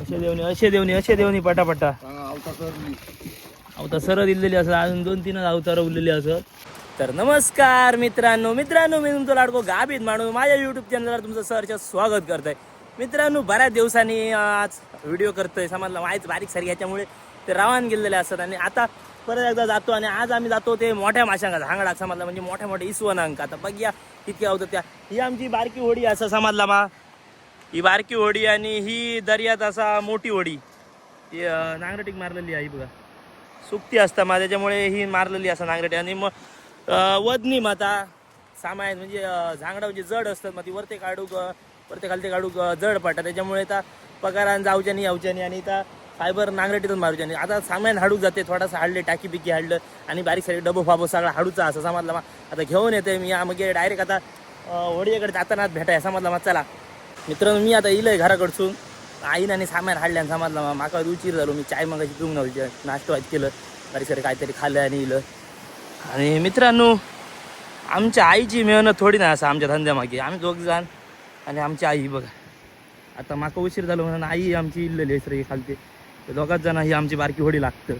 अशे देवनी अशे देवनी अशे देवनी पटापटा. अवतार सर दिलेली असत अजून दोन तीनच अवतार उरलेली असत तर नमस्कार मित्रांनो मित्रांनो मी तुमचं लाडको गाभीत माणूस. माझ्या युट्यूब चॅनलवर तुमचं सरचं स्वागत करतोय. मित्रांनो बऱ्याच दिवसांनी आज व्हिडिओ करतोय. समजला माहीत बारीक सारी याच्यामुळे ते रावण गेलेले असतात. आणि आता परत एकदा जातो आणि आज आम्ही जातो ते मोठ्या माशांका हांगडा समजला. म्हणजे मोठ्या मोठ्या इसवनांक आता बघ्या कितक्या होतं त्या. ही आमची बारकी होडी असं समजला मा ही बारकी होडी आणि ही दर्यात असा मोठी होडी. ती नांगरटीक मारलेली आहे बघा. सुकती असता मा त्याच्यामुळे ही मारलेली असं नांगरटी. आणि मग वदनी मग आता सामायन म्हणजे झांगडा म्हणजे जड असतात मग ती वरते काढूक वरते खालते काढूक जड पडतात. त्याच्यामुळे आता पगारान जाऊच्यानी यावच्यानी आणि आता फायबर नांगरटीतून मारूच्यानी. आता सामान हाडूक जाते थोडासा हाडले टाकी बिकी हाडलं आणि बारीक सारीक डबो फाबो सगळा हाडूचा असं समजला मग आता घेऊन येते मी या मग डायरेक्ट आता होडीकडे जाताना भेटाय समजला मग चला. मित्रांनो मी आता इलय घराकडसून. आईन आणि सामान हाडल्यान समाजला माका रुचीर झालो. मी चाय मगाशी पिऊन नव्हती नाश्तो वाईट केलं. परिसर काहीतरी खाल्लं आणि इलं आणि मित्रांनो आमच्या आईची मेहनत थोडी ना असं आमच्या धंद्यामागे. आम्ही दोघ जाण आणि आमची आई बघा. आता माका उशीर झालो म्हणून आई आमची इल्लेली आहे खालते. तर दोघाच जण ही आमची बारकी होडी लागतं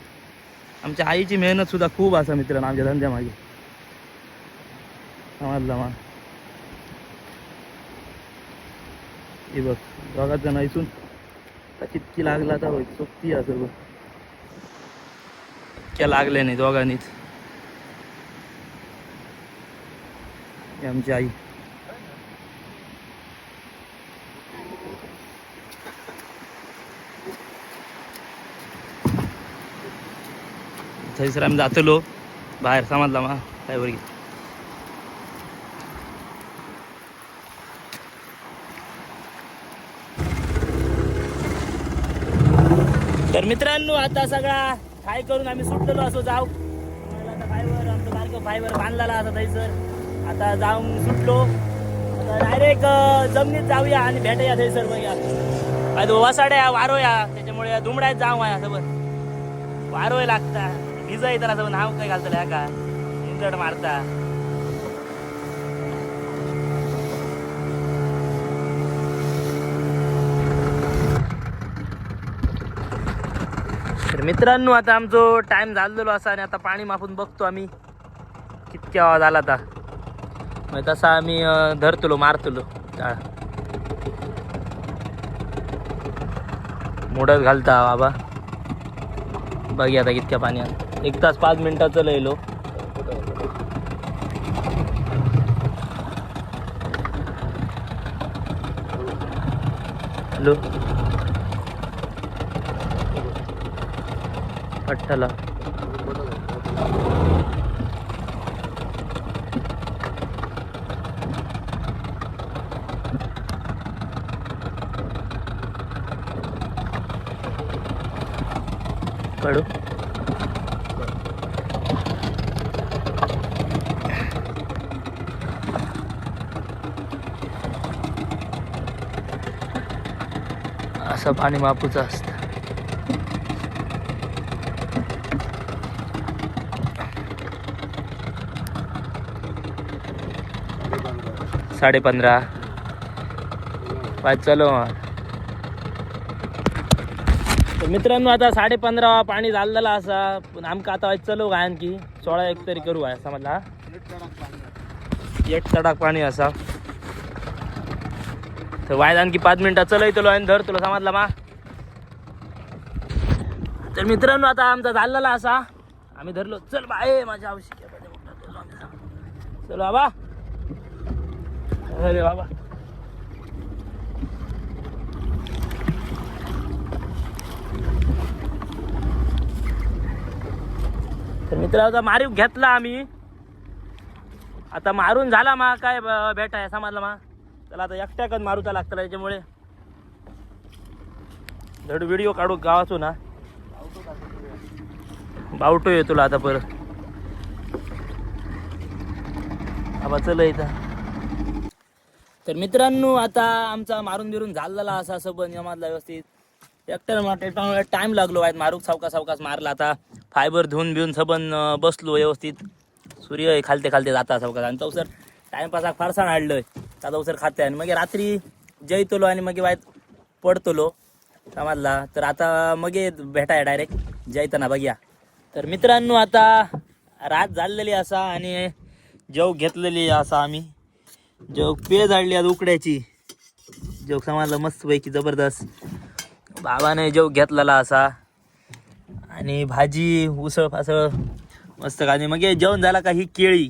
आमच्या आईची मेहनत सुद्धा खूप असं मित्रांनो आमच्या धंद्यामागे. समजला मग हे बघ दोघात जण इथून. कितकी लागला तर सोपती असं बघ इतक्या लागल्या नाही दोघांनीच आमची आई. थंयसर आम्ही जातलो बाहेर समजला मा काय तर मित्रांनो आता सगळा काय करून आम्ही सुटलेलो असो जाऊ. आता फायबर आमचं बारकं फायबर बांधलेला आता थंयसर आता जाऊन सुटलो. डायरेक्ट जमिनीत जाऊया आणि भेटूया थंयसर बघूया काय तो वसाड्या वारोया त्याच्यामुळे दुमड्यात जाऊ या सोबत. वारोय लागता. भिजा त्याला सोबत नाव काय घालतलं ह्या का? इंजड मारता. मित्रांनो आता आमचो टाइम झालेलो असा आणि आता पाणी मापून बघतो आम्ही. कितक्या आवाज आला आता? मग तसा आम्ही धरतलो मारतलो. जाळ मोडत घालता बाबा. बघ आता कितक्या पाणी आलं. एक तास पाच मिनिटाचं लयलो अठ्ठाला. काढू. असं पाणी मापूचा असतं. साडे पंधरा पाच चलो मित्रांनो आता साडे पंधरा पाणी झालेला असा. पण आमका आता चलो काय आणखी? सोळा एक तरी करू आहे समजला एक तडाक पाणी असा. तर वायद आणखी पाच मिनिटात चलो तुला आणि धर तुला समजला मा? तर मित्रांनो आता आमचा झालेला असा. आम्ही धरलो. चल बाय माझ्या आवश्यक चलो बाबा. अरे बाबा. तर मित्राचा मारीव घेतला आम्ही. आता मारून झाला मा काय भेट आहे समजला मा. त्याला आता एकट्याकच मारूचा लागतं त्याच्यामुळे धड व्हिडिओ काढू गावाचो ना ये तुला आता परत. आबा चल इथं. तर मित्रांनो आता आमचा मारून बिरून झालेला असा सबन जमातला व्यवस्थित. एकट्याला टाइम लागलो आहेत मारूक सावका सावकास मारला आता. फायबर धुवून बिवून सबन बसलो व्यवस्थित. सूर्य खालते खालते जाता सावकास आणि चौसर टाइमपासाक फारसाण हाडलंय आता चौसर खाते आणि मग रात्री जैतलो आणि मग वायत पडतलो समजला तर आता मग भेटाय डायरेक्ट जैताना बघ्या. तर मित्रांनो आता रात झालेली असा आणि जेव घेतलेली असा आम्ही. जेव पे जाळली आज उकड्याची. जग समाजला मस्त मस्तपैकी जबरदस्त. बाबाने जेव घेतलेला असा. आणि भाजी उसळ फासळ मस्त आणि मग जेवण झाला का ही केळी?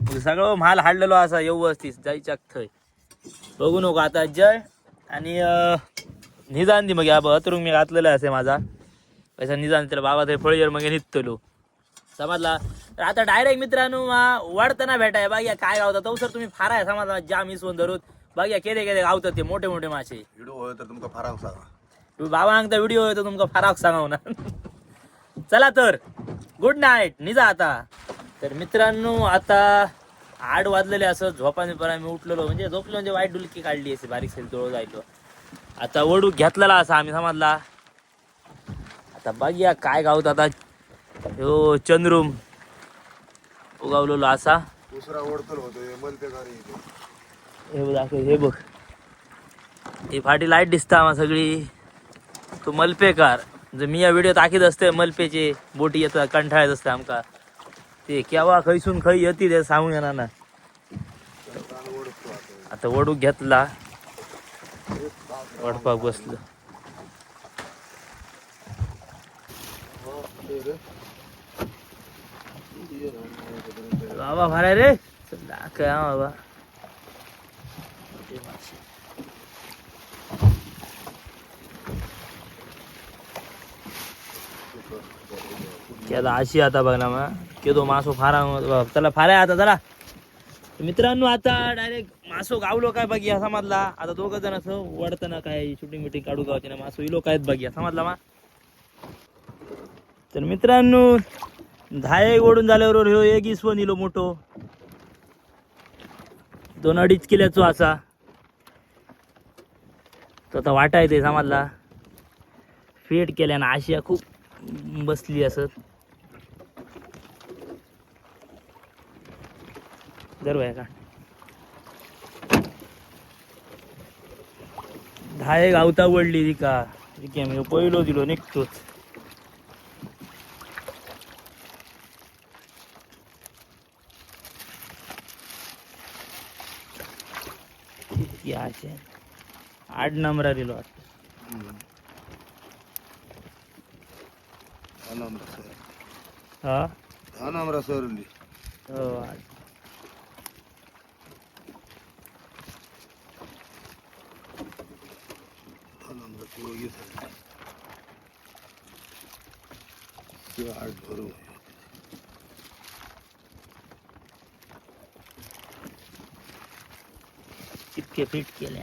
मग सगळं माल हाडलेलो असा व्यवस्थित. जायच्या थंय. बघू नको आता जय. आणि निदान दी मग. अब अतरुंग मी घातलेला असे माझा. पैसा निदान त्याला बाबा ते फळीवर मग निघतलो. समजला? तर आता डायरेक्ट मित्रांनो वाढताना भेटाय. बाग्या काय गावता. तो सर तुम्ही फाराय समजला. जाम इसवून धरून. बाग्या केले केले गावतात ते मोठे मोठे मासे. व्हिडिओ तर तुमका फराक सांगा. बाबा सांगता व्हिडिओ येतो तुमका फराक सांगाव ना. चला तर. गुड नाईट निजा आता. तर मित्रांनो आता आठ वाजलेले असं झोपाने पण आम्ही उठलेलो. म्हणजे झोपलो म्हणजे वाईट डुलकी काढली असे बारीक सारी जवळ जायलो. आता वडू घेतलेला असा आम्ही समजला. आता बघूया काय गावत. आता हो चंद्रुम. उगावलेलो असा दुसरा ओढतल होतो हे. हे बघ दाखव हे बघ. ही फाटी लाइट दिसता आम्हा सगळी. तो मल्पेकार जर मी या व्हिडिओ दाखीत असते मल्पेचे बोटी येतात कंठाळत असते आमका. ते केव्हा खैसून खै येते ते सांगून येणार ना. आता. वडू घेतला. वडपाक बसलं. बाबा भराय रे काय बाबा की अशी आता बघ ना मग केदो मासो फारा त्याला फाराय आता जरा मित्रांनो आता डायरेक्ट मासो गावलो काय बघिया समजला आता दोघं जण असं वडताना काय शूटिंग बिटिंग काढू गावते ना मासो इलो काय बघिया समजला मा तर मित्रांनो दहा एक ओढून झाल्यावर ह्यो एक इसवण इलो मोठो. दोन अडीच किल्याचो असा. तो आता वाटा येते समजला. फेट केल्यानं आशिया खूप बसली असत धरू आहे का दहा एक आवता वडली ती का मी पहिलो दिलो निघतोच. किती आशे आठ नंबरा दिलो आता. हम्म. दहा नंबर सर हा दहा नंबर सरली हो आठ. दहा नंबर चोवीस सरली ते आठ भरून इतके फिट केले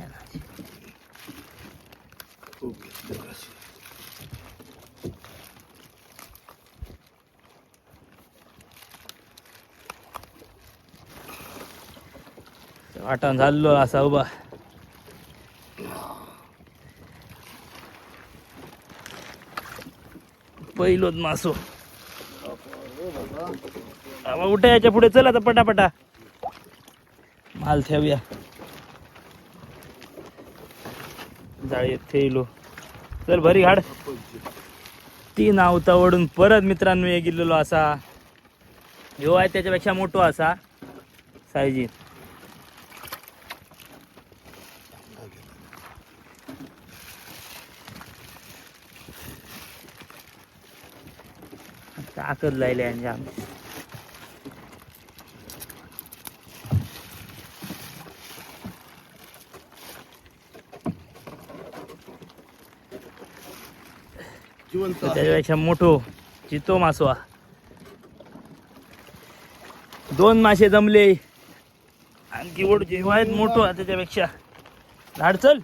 वाटण झालो असा उभा. पहिलोच मासो. उठा याच्यापुढे चल आता पटापटा. माल ठेवूया. जाळीत ठेवलो चल भरी घाड ती नावता ओढून परत मित्रांनो हे गेलेलो असा. ह्यो आहे त्याच्यापेक्षा मोठो असा. साईजी. ताकद लायली आणि आमची. जिवंत. त्याच्यापेक्षा मोठो चितो मासवा. दोन मासे जमले. आणखी ओढचे. आहेत मोठो त्याच्यापेक्षा. झाड चल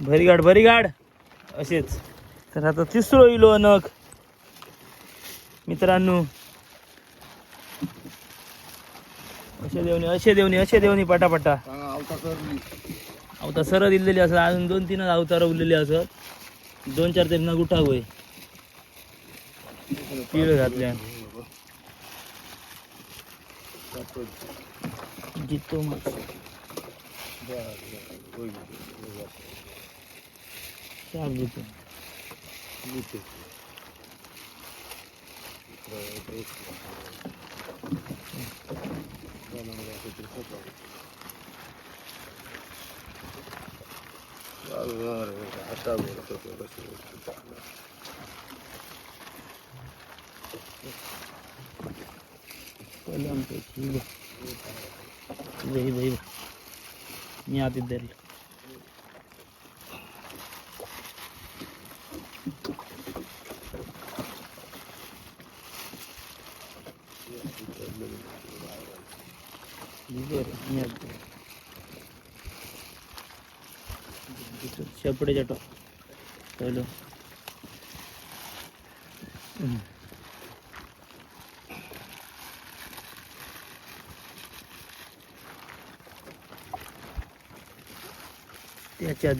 भरीगाड भरीगाड. असेच. तर आता तिसरो इलो अनक. मित्रांनो. असे देवनी असे देवनी असे देवनी पटापटा. अवतार सरळ दिलेली असत अजून दोन तीनच अवतार उरलेली असत दोन चार तरी नग होय पिळ घातल्या. जितो मास चार आता बोलत होतो पहिले आमचं मी धरलं बरं मी आत धरलं. शेपडे जातो पहिलं हम्म. त्याच्यात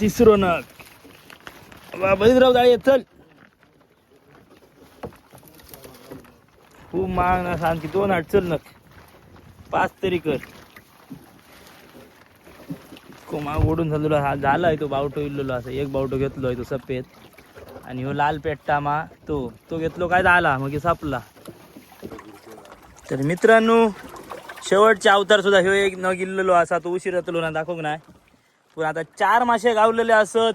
तिसरो नग. बळीराव जाळे चल. खूप महाग ना सांगते दोन आठ चल नग. पाच तरी कर. माग ओढून झालेलो हा झालाय तो बावटो इल्लेलो असं. एक बावटो घेतलोय तो सफेद. आणि ह्यो लाल पेट्टा मा तो. तो घेतलो काय झाला मग सापला तर मित्रांनो शेवटचे अवतार सुद्धा ह्यो एक न गिल्लेलो असा. तो उशीर येतलो ना दाखवू नाही? पण आता चार मासे गावलेले असत.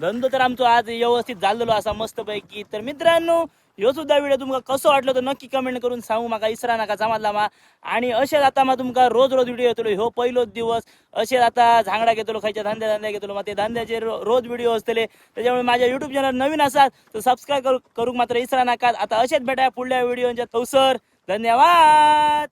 धंदो तर आमचो आज व्यवस्थित झालेलो असा मस्तपैकी. तर मित्रांनो ह्यो सुद्धा व्हिडिओ तुमका कसो वाटलो तर नक्की कमेंट करून सांगू. माका इसरा नाका जमातला मा आणि अशेच आता मा तुमका रोज रोज व्हिडिओ येतलो. ह्यो पहिलोच दिवस. असेच आता झांगडा घेतलो खायच्या धंद्या धंद्या घेतलो. मग ते धंद्याचे रोज व्हिडिओ असतले. त्याच्यामुळे माझ्या युट्यूब चॅनल नवीन असाल तर सबस्क्राईब करू मात्र इसरा नाका. आता असेच भेटाय पुढल्या व्हिडिओच्या तवसर. धन्यवाद!